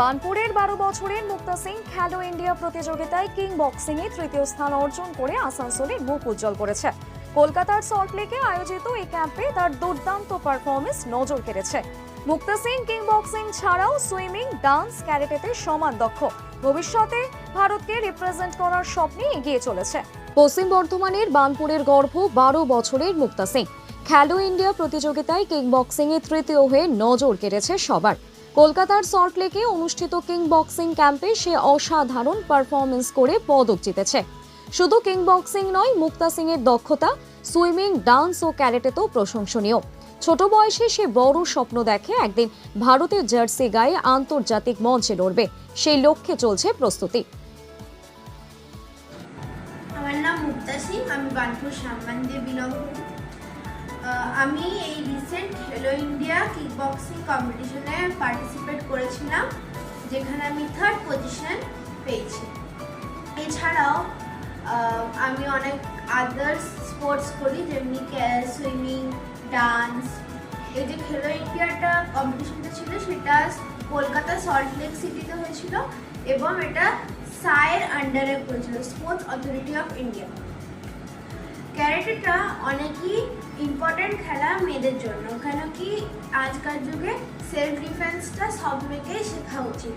বানপুরের বারো বছরের মুক্তা সিং খেলো ইন্ডিয়া প্রতিযোগিতায় কিং বক্সিং এ তৃতীয় স্থান অর্জন করে আসানসোলের মুখ উজ্জ্বল করেছে। কলকাতার সল্টলেকে আয়োজিত এই ক্যাম্পে তার দুর্দান্ত পারফরমেন্স নজর কেড়েছে। মুক্তা সিং কিং বক্সিং ছাড়াও সুইমিং, ডান্স, ক্যারেটেতে সমান দক্ষ। ভবিষ্যতে ভারতকে রিপ্রেজেন্ট করার স্বপ্নে এগিয়ে চলেছে। পশ্চিম বর্ধমানের বানপুরের গর্ভ বারো বছরের মুক্তা সিং। খেলো ইন্ডিয়া প্রতিযোগিতায় কিং বক্সিং এ তৃতীয় হয়ে নজর কেড়েছে সবার। কলকাতার সল্টলেকে অনুষ্ঠিত কিং বক্সিং ক্যাম্পে সে অসাধারণ পারফরমেন্স করে পদক জিতেছে। শুধু কিং বক্সিং নয়, মুক্তা সিং এর দক্ষতা, সুইমিং, ডান্স ও ক্যারেটে তো প্রশংসনীয়। ছোট বয়সে সে বড় স্বপ্ন দেখে, একদিন ভারতের জার্সি গায়ে আন্তর্জাতিক মঞ্চে লড়বে। সেই লক্ষ্যে চলছে প্রস্তুতি। আমার নাম মুক্তা সিং, আমি বানপুর সাম্মান দিয়ে বিলং করি আমি এই recent Khelo India kick boxing কম্পিটিশনে পার্টিসিপেট করেছিলাম, যেখানে আমি থার্ড পজিশন পেয়েছি। এছাড়াও আমি অনেক আদার্স স্পোর্টস করি, যেমনি সুইমিং ডান্স এই যে খেলো ইন্ডিয়াটা কম্পিটিশনটা ছিল, সেটা কলকাতা সল্ট লেক সিটিতে হয়েছিল এবং এটা সায়ের আন্ডারে করেছিল স্পোর্টস অথরিটি অফ ইন্ডিয়া ক্যারেটেটা অনেকই ইম্পর্টেন্ট খেলা মেয়েদের জন্য। কেন কি আজকাল যুগে সেলফ ডিফেন্সটা সব মেয়েকেই শেখা উচিত।